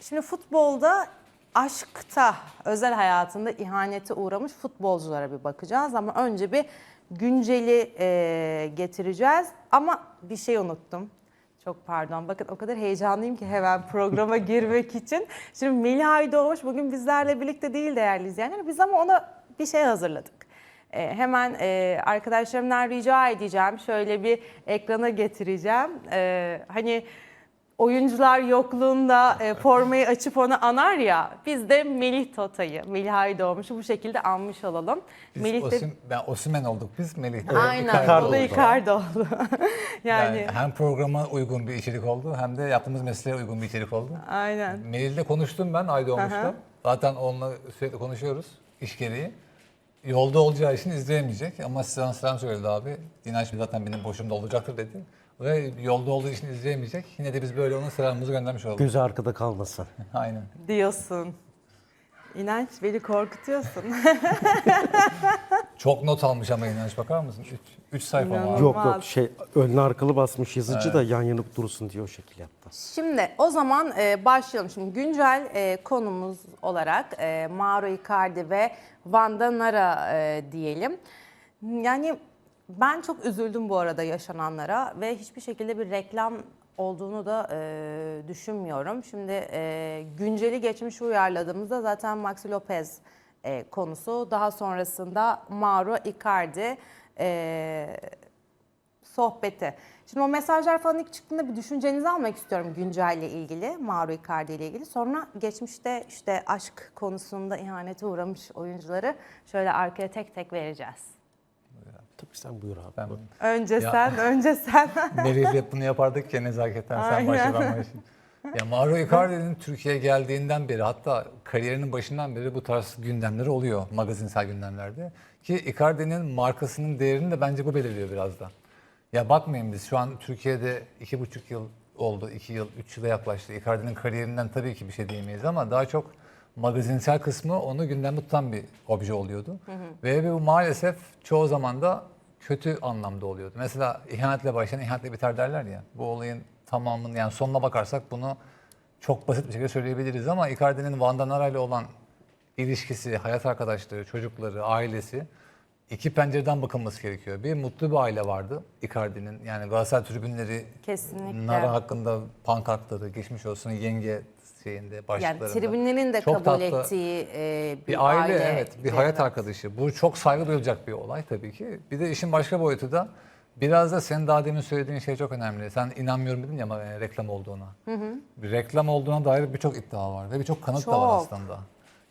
Şimdi futbolda aşkta, özel hayatında ihanete uğramış futbolculara bir bakacağız. Ama önce bir günceli e, getireceğiz. Ama bir şey unuttum. Çok pardon. Bakın o kadar heyecanlıyım ki hemen programa girmek için. Şimdi Melih Aydoğmuş bugün bizlerle birlikte değil değerli izleyenler. Biz ama ona bir şey hazırladık. E, hemen e, arkadaşlarımdan rica edeceğim. Şöyle bir ekrana getireceğim. E, hani oyuncular yokluğunda e, formayı açıp onu anar ya. Biz de Melih Tota'yı, Melih Aydoğmuş'u bu şekilde anmış olalım. Biz Melih de ben Osimen olduk biz, Melih de Aynen. Icardi O da oldu. Icardi oldu. yani, Yani hem programa uygun bir içerik oldu hem de yaptığımız mesleğe uygun bir içerik oldu. aynen. Melih'le konuştum ben hı. Zaten onunla sürekli konuşuyoruz iş gereği. Yolda olacağı için izleyemeyecek ama size selam söyledi abi. İnanç zaten benim boşumda olacaktır dedi. Ve yolda olduğu için izleyemeyecek. Yine de biz böyle ona selamımızı göndermiş olduk. Gözü arkada kalmasın. Aynen. Diyorsun. İnanç beni korkutuyorsun. Çok not almış ama İnanç bakar mısın? 3 sayfa mı abi? Yok yok şey önlü arkalı basmış yazıcı da yan yanıp dursun diye o şekil yaptı. Şimdi o zaman e, başlayalım. Şimdi güncel e, konumuz olarak e, Mauro Icardi ve Vanda Nara e, diyelim. Yani ben çok üzüldüm bu arada yaşananlara ve hiçbir şekilde bir reklam olduğunu da e, düşünmüyorum. Şimdi e, günceli geçmiş uyarladığımızda zaten Maxi Lopez e, konusu. Daha sonrasında Mauro Icardi e, sohbeti. Şimdi o mesajlar falan ilk çıktığında bir düşüncenizi almak istiyorum güncelle ilgili, Mauro Icardi ile ilgili. Sonra geçmişte işte aşk konusunda ihanete uğramış oyuncuları şöyle arkaya tek tek vereceğiz. Tabii sen buyur abi. Ben Önce Ya. sen, önce sen. Hep bunu yapardık ya nezaketten sen başla ben başlayayım. Ya Mauro Icardi'nin Türkiye'ye geldiğinden beri hatta kariyerinin başından beri bu tarz gündemleri oluyor magazinsel gündemlerde. Ki Icardi'nin markasının değerini de bence bu belirliyor biraz da. Ya bakmayın biz şu an Türkiye'de iki buçuk yıl oldu, iki yıl, üç yıla yaklaştı. Icardi'nin kariyerinden tabii ki bir şey diyemeyiz ama daha çok magazinsel kısmı onu gündemde tutan bir obje oluyordu. Ve bu maalesef çoğu zaman da kötü anlamda oluyordu. Mesela ihanetle başlayan ihanetle biter derler ya. Bu olayın tamamını yani sonuna bakarsak bunu çok basit bir şekilde söyleyebiliriz ama Icardi'nin Vanda Nara ile olan ilişkisi, hayat arkadaşları, çocukları, ailesi iki pencereden bakılması gerekiyor. Bir mutlu bir aile vardı Icardi'nin. Yani Galatasaray tribünleri Kesinlikle. Nara hakkında pankartları, geçmiş olsun yenge şeyinde Yani başlıklarında. tribünlerin de Çok kabul ettiği e, bir, Bir aile, aile. evet, bir hayat arkadaşı. Bu çok saygı duyulacak bir olay tabii ki. Bir de işin başka boyutu da biraz da senin daha demin söylediğin şey çok önemli. Sen inanmıyorum dedin ya ama e, reklam olduğuna. Bir reklam olduğuna dair birçok iddia var ve birçok kanıt da var Çok. aslında.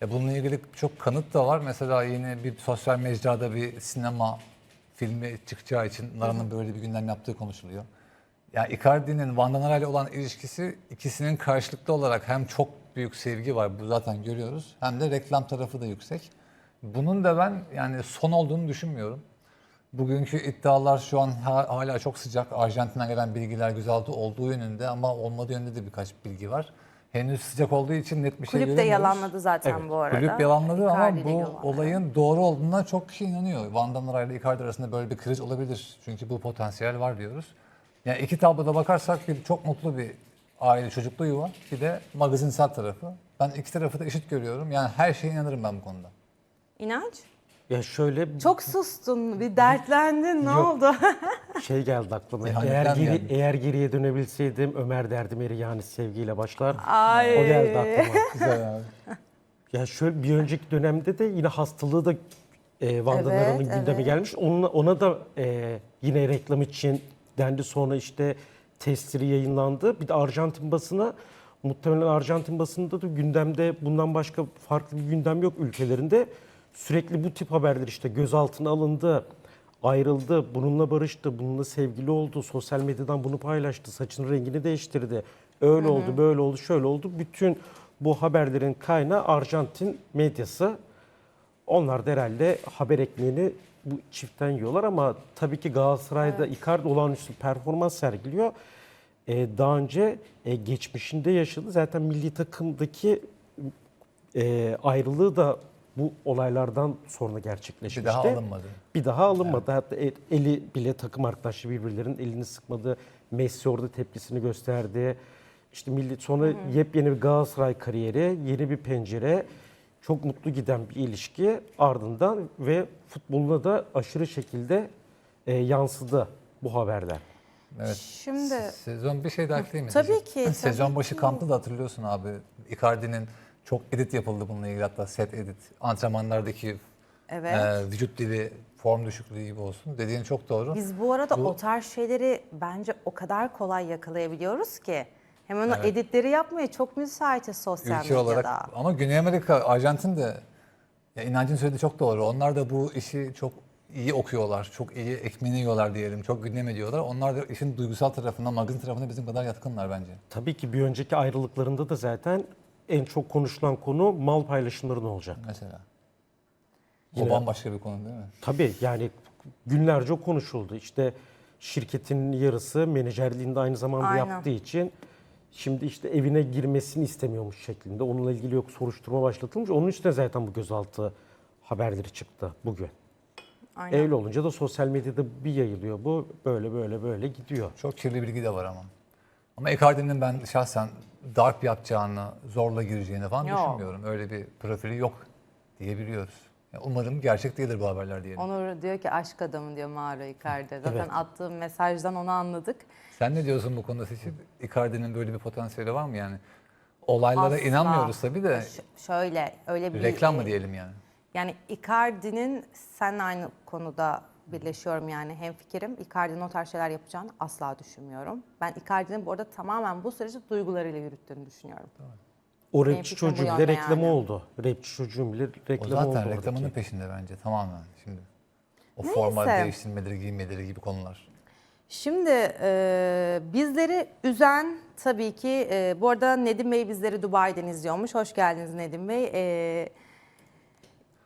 Ya bununla ilgili çok kanıt da var. Mesela yine bir sosyal mecrada bir sinema filmi çıkacağı için Nara'nın böyle bir gündem yaptığı konuşuluyor. Yani Icardi'nin Van Nara ile olan ilişkisi ikisinin karşılıklı olarak hem çok büyük sevgi var, bu zaten görüyoruz, hem de reklam tarafı da yüksek. Bunun da ben yani son olduğunu düşünmüyorum. Bugünkü iddialar şu an ha- hala çok sıcak. Arjantin'den gelen bilgiler gözaltı olduğu yönünde ama olmadığı yönünde de birkaç bilgi var. Henüz sıcak olduğu için net bir şey Kulüp de göremiyoruz. yalanladı zaten Evet, bu arada. Kulüp yalanladı ama Icardi ile bu olan. olayın doğru olduğuna çok kişi inanıyor. Van Nara ile Icardi arasında böyle bir kriz olabilir. Çünkü bu potansiyel var diyoruz. Yani iki tabloda bakarsak bir çok mutlu bir aile çocuklu yuva. Bir de magazinsel tarafı. Ben iki tarafı da eşit görüyorum. Yani her şeye inanırım ben bu konuda. İnanç? Ya şöyle Çok sustun, bir dertlendin. Ne Yok. oldu? şey geldi aklıma. İhanetten Eğer, geri, geldi. eğer geriye dönebilseydim Ömer derdim eri yani sevgiyle başlar. Ay. O geldi aklıma. Güzel abi. Ya şöyle bir önceki dönemde de yine hastalığı da e, Vanda Evet, gündeme evet. gelmiş. Ona, ona da e, yine reklam için dendi sonra işte testleri yayınlandı. Bir de Arjantin basına muhtemelen Arjantin basında da gündemde bundan başka farklı bir gündem yok ülkelerinde. Sürekli bu tip haberler işte gözaltına alındı, ayrıldı, bununla barıştı, bununla sevgili oldu, sosyal medyadan bunu paylaştı, saçının rengini değiştirdi. Öyle oldu, böyle oldu, şöyle oldu. Bütün bu haberlerin kaynağı Arjantin medyası. Onlar da herhalde haber ekmeğini bu çiftten yiyorlar ama tabii ki Galatasaray'da Icardi olağanüstü performans sergiliyor. Ee, daha önce e, geçmişinde yaşadı. Zaten milli takımdaki e, ayrılığı da bu olaylardan sonra Bir gerçekleşmişti. daha alınmadı. Bir daha alınmadı. Hatta e- eli bile takım arkadaşı birbirlerinin elini sıkmadı. Messi orada tepkisini gösterdi. İşte milli sonra yepyeni bir Galatasaray kariyeri, yeni bir pencere, çok mutlu giden bir ilişki ardından ve futboluna da aşırı şekilde e, yansıdı bu haberler. Evet. Şimdi Sezon bir şey daha ekleyeyim mi? Tabii ki, tabii Sezon başı ki. kampta da hatırlıyorsun abi. Icardi'nin çok edit yapıldı bununla ilgili hatta set edit. Antrenmanlardaki evet. e, vücut dili, form düşüklüğü gibi olsun. Dediğin çok doğru. Biz bu arada Bu- o tarz şeyleri bence o kadar kolay yakalayabiliyoruz ki. Hemen o Evet. editleri yapmaya çok müsaitiz sosyal Ülke medyada. olarak ama Güney Amerika, Arjantin de ya inancın söylediği çok doğru. Onlar da bu işi çok iyi okuyorlar. Çok iyi ekmeğini yiyorlar diyelim. Çok gündem ediyorlar. Onlar da işin duygusal tarafına, magazin tarafına bizim kadar yatkınlar bence. Tabii ki bir önceki ayrılıklarında da zaten en çok konuşulan konu mal paylaşımları ne olacak? Mesela. Yine- O bambaşka bir konu değil mi? Tabii yani günlerce konuşuldu. İşte şirketin yarısı menajerliğinde aynı zamanda Aynen. yaptığı için şimdi işte evine girmesini istemiyormuş şeklinde. Onunla ilgili yok soruşturma başlatılmış. Onun üstüne zaten bu gözaltı haberleri çıktı bugün. Aynen. Öyle olunca da sosyal medyada bir yayılıyor bu. Böyle böyle böyle gidiyor. Çok kirli bilgi de var ama. Ama Icardi'nin ben şahsen darp yapacağını, zorla gireceğini falan Yok. düşünmüyorum. Öyle bir profili yok diyebiliyoruz. Umarım gerçek değildir bu haberler diyelim. Onur diyor ki aşk adamı diyor Mauro Icardi. Zaten Evet. attığım mesajdan onu anladık. Sen ne diyorsun bu konuda seçip? Icardi'nin böyle bir potansiyeli var mı yani? Olaylara Asla. inanmıyoruz tabii de Ş- şöyle öyle bir reklam mı e, diyelim yani? Yani Icardi'nin seninle aynı konuda birleşiyorum yani hem fikrim. Icardi'nin o tarz şeyler yapacağını asla düşünmüyorum. Ben Icardi'nin bu arada tamamen bu süreci duygularıyla yürüttüğünü düşünüyorum. O rapçi çocuğun bile reklamı yani. oldu. Rapçi çocuğun bile O reklamı oldu zaten reklamının oradaki. peşinde bence tamamen şimdi. O Neyse. forma değiştirmeleri, giymeleri gibi konular. Şimdi e, bizleri üzen tabii ki e, bu arada Nedim Bey bizleri Dubai'den izliyormuş. Hoş geldiniz Nedim Bey. E,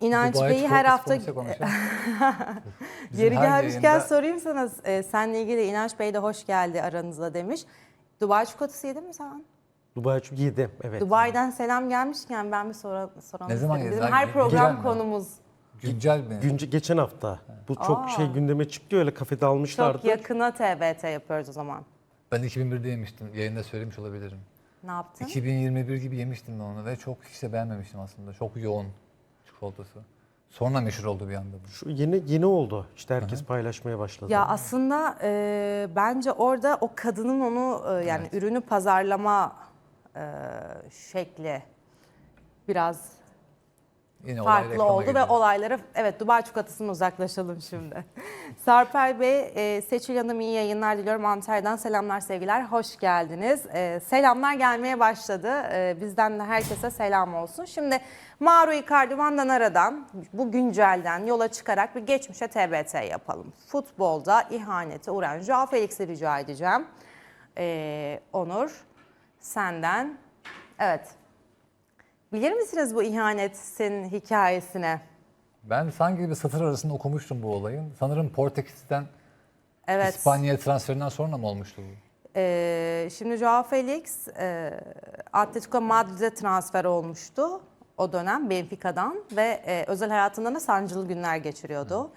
İnanç Dubai Bey'i her hafta Yeri gelmişken yayında- sorayım sana. E, seninle ilgili İnanç Bey de hoş geldi aranızda demiş. Dubai çikolatası yedin mi sen? Dubai çok yedim evet. Dubai'den selam gelmişken ben bir sora, soralım Ne zaman istedim. Bizim her program güzel mi? konumuz. Güncel mi? Günce, geçen hafta. Bu çok Aa. şey gündeme çıktı öyle kafede almışlardı. Çok yakına TBT yapıyoruz o zaman. Ben 2001'de yemiştim. Yayında söylemiş olabilirim. Ne yaptın? 2021 gibi yemiştim ben onu ve çok hiç de beğenmemiştim aslında. Çok yoğun çikolatası. Sonra meşhur oldu bir anda bu. Şu yeni yeni oldu. İşte herkes paylaşmaya başladı. Ya aslında e, bence orada o kadının onu e, yani ürünü pazarlama e, şekli biraz Yine farklı oldu ve olaylara evet Dubai çikolatasından uzaklaşalım şimdi. Sarper Bey, e, Seçil Hanım iyi yayınlar diliyorum. Antalya'dan selamlar sevgiler. Hoş geldiniz. E, selamlar gelmeye başladı. E, bizden de herkese selam olsun. Şimdi Mauro Icardi Van Danara'dan bu güncelden yola çıkarak bir geçmişe TBT yapalım. Futbolda ihanete uğrayan Joao Felix'i rica edeceğim. E, Onur senden. Evet. Bilir misiniz bu ihanetin hikayesine? Ben sanki bir satır arasında okumuştum bu olayın. Sanırım Portekiz'den Evet. İspanya'ya transferinden sonra mı olmuştu bu? Ee, şimdi Joao Felix e, Atletico Madrid'e transfer olmuştu o dönem Benfica'dan ve e, özel hayatında da sancılı günler geçiriyordu.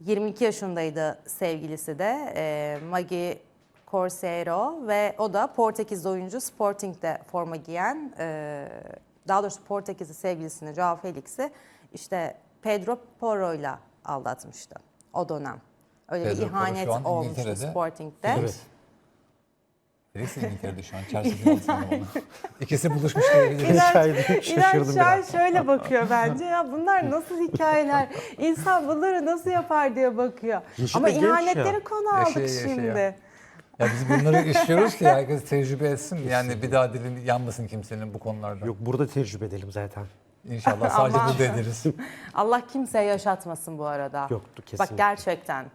22 yaşındaydı sevgilisi de e, Magi Corseiro ve o da Portekizli oyuncu Sporting'de forma giyen e, daha doğrusu Portekizli sevgilisini Joao Felix'i işte Pedro Porro'yla aldatmıştı o dönem. Öyle Pedro bir Porro şu ihanet an olmuştu İngiltere'de. Sporting'de. Evet. Felix de İngiltere'de şu an. Onu. İkisi buluşmuş diyebiliriz. İnanç şaşırdım şu an biraz. şöyle bakıyor bence ya bunlar nasıl hikayeler, insan bunları nasıl yapar diye bakıyor. Yaşı Ama da genç ihanetleri ya. konu aldık Yaşaya yaşaya. şimdi. Ya biz bunları işliyoruz ki herkes tecrübe etsin. Yani bir daha dilin yanmasın kimsenin bu konularda. Yok burada tecrübe edelim zaten. İnşallah sadece Aman. burada ederiz. Allah kimseye yaşatmasın bu arada. Yoktu Bak kesinlikle. gerçekten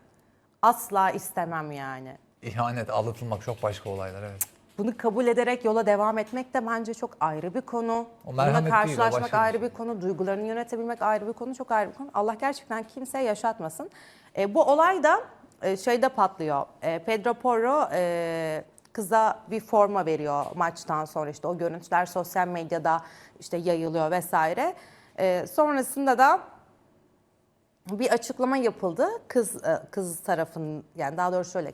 asla istemem yani. İhanet, aldatılmak çok başka olaylar evet. Bunu kabul ederek yola devam etmek de bence çok ayrı bir konu. O Bununla merhamet değil, o karşılaşmak başka bir ayrı şey. bir konu. Duygularını yönetebilmek ayrı bir konu. Çok ayrı bir konu. Allah gerçekten kimseye yaşatmasın. E, bu olay da e, şeyde patlıyor. E, Pedro Porro e, kıza bir forma veriyor maçtan sonra. işte o görüntüler sosyal medyada işte yayılıyor vesaire. E, sonrasında da bir açıklama yapıldı. Kız kız tarafın yani daha doğrusu şöyle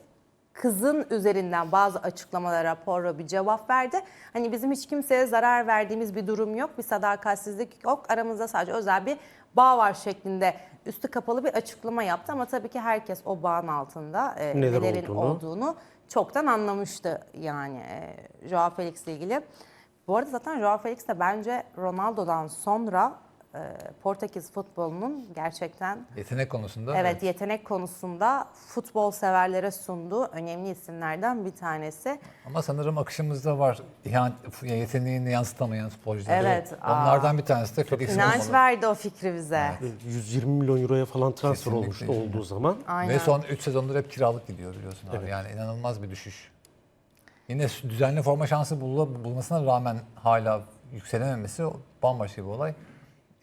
kızın üzerinden bazı açıklamalara Porro bir cevap verdi. Hani bizim hiç kimseye zarar verdiğimiz bir durum yok, bir sadakatsizlik yok. Aramızda sadece özel bir bağ var şeklinde üstü kapalı bir açıklama yaptı. Ama tabii ki herkes o bağın altında e, Neler nelerin olduğunu. olduğunu çoktan anlamıştı yani e, Joao Felix'le ilgili. Bu arada zaten Joao Felix de bence Ronaldo'dan sonra Portekiz futbolunun gerçekten Yetenek konusunda. evet yetenek konusunda futbol severlere sunduğu önemli isimlerden bir tanesi. Ama sanırım akışımızda var İhan, yeteneğini yansıtamayan futbolcular. Evet, aa. Onlardan bir tanesi de Felix İnanç verdi o fikri bize. 120 milyon euroya falan transfer Kesinlikle. olmuştu olduğu zaman. Aynen. Ve son 3 sezondur hep kiralık gidiyor biliyorsun abi. Yani inanılmaz bir düşüş. Yine düzenli forma şansı bul- bulmasına rağmen hala yükselememesi bambaşka bir olay.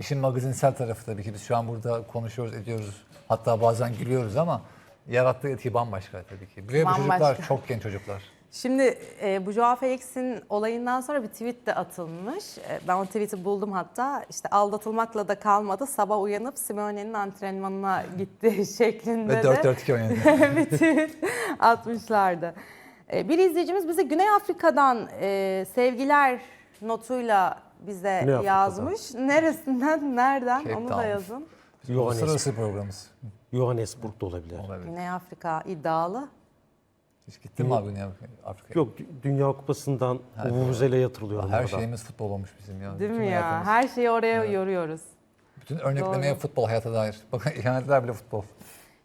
İşin magazinsel tarafı tabii ki biz şu an burada konuşuyoruz, ediyoruz. Hatta bazen gülüyoruz ama yarattığı etki bambaşka tabii ki. Ve bu Bambaşka. çocuklar çok genç çocuklar. Şimdi e, bu Joao Felix'in olayından sonra bir tweet de atılmış. E, ben o tweet'i buldum hatta. İşte aldatılmakla da kalmadı. Sabah uyanıp Simeone'nin antrenmanına gitti şeklinde Ve de 4-4-2 oynadı. bir tweet atmışlardı. E, bir izleyicimiz bize Güney Afrika'dan e, sevgiler notuyla bize Afrika'dan. yazmış. Neresinden, nereden Cape onu da yazın. Uluslararası programımız. Johannesburg da olabilir. Olabilir. Güney Afrika iddialı. Hiç gittin mi abi Güney Afrika'ya? Yok Dü- Dünya Kupası'ndan Vuvuzel'e yatırılıyor. Her orada. şeyimiz futbol olmuş bizim ya. Değil Bütün mi ya? hayatımız. Her şeyi oraya yoruyoruz. Bütün örneklemeye Doğru. futbol hayata dair. Bakın ihanetler bile futbol.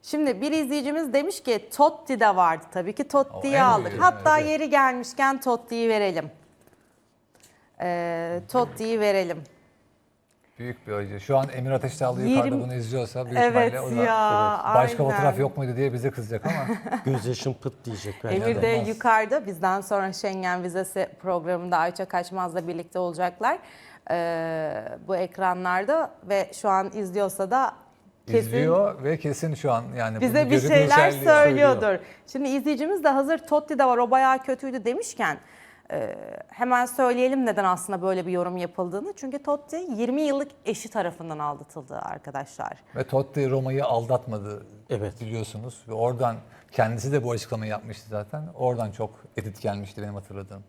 Şimdi bir izleyicimiz demiş ki Totti de vardı tabii ki Totti'yi aldık. Hatta evet. yeri gelmişken Totti'yi verelim. Ee, Totti'yi verelim. Büyük bir acı. Şu an Emir Ateşdağlı Yirmi- yukarıda bunu izliyorsa büyük Evet ihtimalle o da ya, başka aynen. fotoğraf yok muydu diye bize kızacak ama Gözyaşım pıt diyecek. belki. Emir de olmaz. yukarıda bizden sonra Schengen vizesi programında Ayça Kaçmaz'la birlikte olacaklar. Ee, bu ekranlarda ve şu an izliyorsa da kesin izliyor ve kesin şu an yani bize bir şeyler söylüyordur. Şimdi izleyicimiz de hazır Totti de var o bayağı kötüydü demişken e, hemen söyleyelim neden aslında böyle bir yorum yapıldığını. Çünkü Totti 20 yıllık eşi tarafından aldatıldı arkadaşlar. Ve Totti Roma'yı aldatmadı Evet. biliyorsunuz. Ve oradan kendisi de bu açıklamayı yapmıştı zaten. Oradan çok edit gelmişti benim hatırladığım.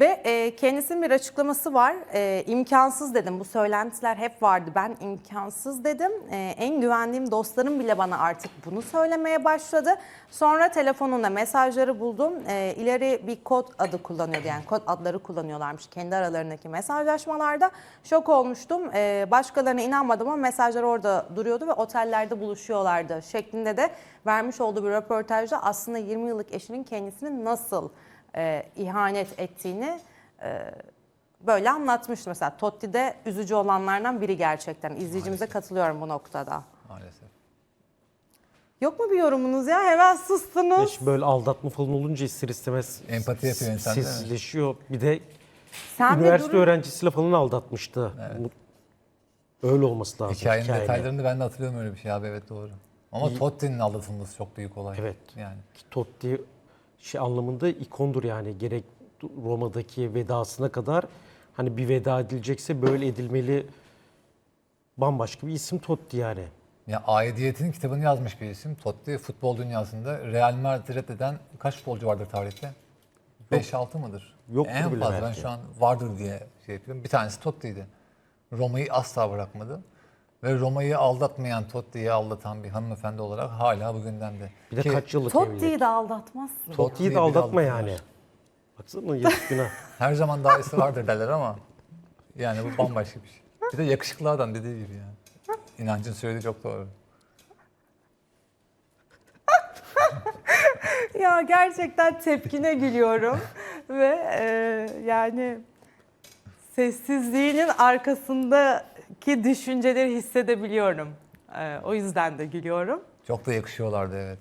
Ve e, kendisinin bir açıklaması var. E, imkansız dedim. Bu söylentiler hep vardı. Ben imkansız dedim. E, en güvendiğim dostlarım bile bana artık bunu söylemeye başladı. Sonra telefonunda mesajları buldum. E, ileri bir kod adı kullanıyordu. Yani kod adları kullanıyorlarmış kendi aralarındaki mesajlaşmalarda. Şok olmuştum. E, başkalarına inanmadım ama mesajlar orada duruyordu ve otellerde buluşuyorlardı şeklinde de vermiş olduğu bir röportajda aslında 20 yıllık eşinin kendisini nasıl e, ihanet ettiğini e, böyle anlatmıştı. Mesela Totti'de üzücü olanlardan biri gerçekten. İzleyicimize katılıyorum bu noktada. Maalesef. Yok mu bir yorumunuz ya? Hemen sustunuz. Eş böyle aldatma falan olunca ister istemez Empati yapıyor insan, değil mi? Sessizleşiyor. Bir de Sen bir üniversite durun. öğrencisiyle falan aldatmıştı. Mu- Öyle olması lazım. Hikayenin hikayenin. detaylarını ben de hatırlıyorum öyle bir şey abi evet doğru. Ama Totti'nin aldatılması çok büyük olay. Evet. Yani Ki Totti şey anlamında ikondur yani gerek Roma'daki vedasına kadar hani bir veda edilecekse böyle edilmeli bambaşka bir isim Totti yani. Ya Aidiyet'in kitabını yazmış bir isim. Totti futbol dünyasında Real Madrid'i reddeden kaç futbolcu vardır tarihte? 5-6 mıdır? Yoktur En fazla ben şu an vardır diye şey yapıyorum. Bir tanesi Totti'ydi. Roma'yı asla bırakmadı. Ve Roma'yı aldatmayan Totti'yi aldatan bir hanımefendi olarak hala bu gündemde. Bir de Ki kaç yıllık evlilik. Totti'yi de aldatmazsın. Totti'yi de aldatma yani. Baksana yazık günah. Her zaman daha iyisi vardır derler ama yani bu bambaşka bir şey. Bir de yakışıklı adam dediği gibi yani. İnancın söylediği çok doğru. Ya gerçekten tepkine gülüyorum. Ve e, yani sessizliğinin arkasındaki düşünceleri hissedebiliyorum. E, o yüzden de gülüyorum. Çok da yakışıyorlardı evet.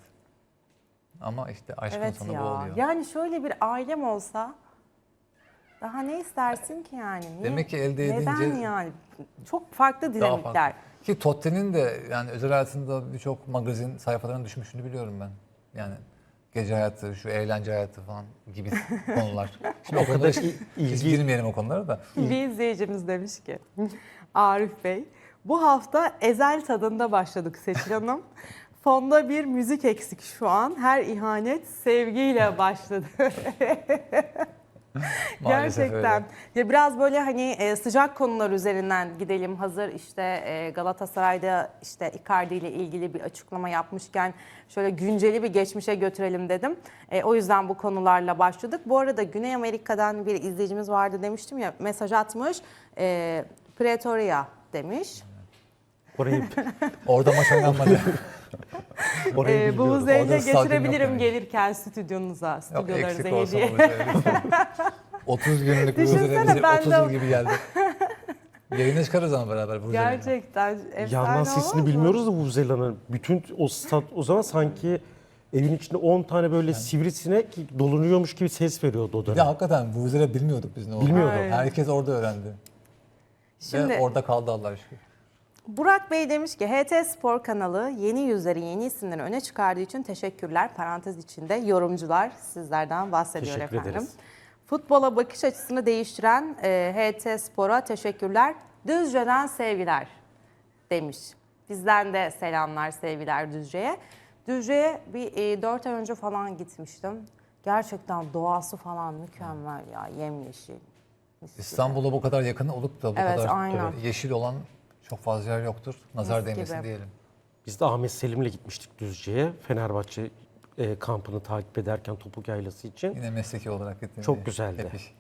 Ama işte aşkın Evet sonu bu ya. oluyor. Yani şöyle bir ailem olsa daha ne istersin ki yani? Niye- Demek ki elde Neden edince yani? Çok farklı dinamikler. farklı. Ki Totti'nin de yani özel hayatında birçok magazin sayfalarına düşmüşünü biliyorum ben. Yani gece hayatı, şu eğlence hayatı falan gibi konular. Şimdi o kadar hiç, girmeyelim o konulara da. Bir izleyicimiz demiş ki Arif Bey bu hafta ezel tadında başladık Seçil Hanım. Fonda bir müzik eksik şu an. Her ihanet sevgiyle başladı. Maalesef Gerçekten. öyle. Ya biraz böyle hani e, sıcak konular üzerinden gidelim. Hazır işte e, Galatasaray'da işte Icardi ile ilgili bir açıklama yapmışken şöyle günceli bir geçmişe götürelim dedim. E, o yüzden bu konularla başladık. Bu arada Güney Amerika'dan bir izleyicimiz vardı demiştim ya mesaj atmış. Pretoria demiş. Orayı, Orada maç oynanmadı. orayı E, bu bilmiyorum. muzeyi Orada de stadyum yok getirebilirim demek. gelirken stüdyonuza, stüdyolarınıza hediye. olur. 30 günlük bu üzere bize ben 30 de- yıl gibi geldi. Yayına çıkarız ama beraber bu üzerine. Gerçekten Yandan sesini mı? bilmiyoruz da bu Zela'nın. Bütün o stat o zaman sanki evin içinde 10 tane böyle sivrisinek dolanıyormuş gibi ses veriyordu o dönem. Ya hakikaten bu üzere bilmiyorduk biz ne olduğunu. Bilmiyordum. Aynen. Herkes orada öğrendi. Şimdi Ve orada kaldı Allah'a şükür. Burak Bey demiş ki HT Spor kanalı yeni yüzleri, yeni isimleri öne çıkardığı için teşekkürler. Parantez içinde yorumcular sizlerden bahsediyor Teşekkür efendim. ederiz. Futbola bakış açısını değiştiren e, HT Spor'a teşekkürler. Düzce'den sevgiler demiş. Bizden de selamlar, sevgiler Düzce'ye. Düzce'ye bir e, 4 ay önce falan gitmiştim. Gerçekten doğası falan mükemmel ya, yemyeşil. İstanbul'a bu kadar yakın olup da bu Evet, kadar aynen. yeşil olan çok fazla yer yoktur. Nazar Mis değmesin gibi. diyelim. Biz de Ahmet Selim'le gitmiştik Düzce'ye. Fenerbahçe e, kampını takip ederken topuk yaylası için. Yine mesleki olarak gittiğimiz Çok güzeldi. Hep iş.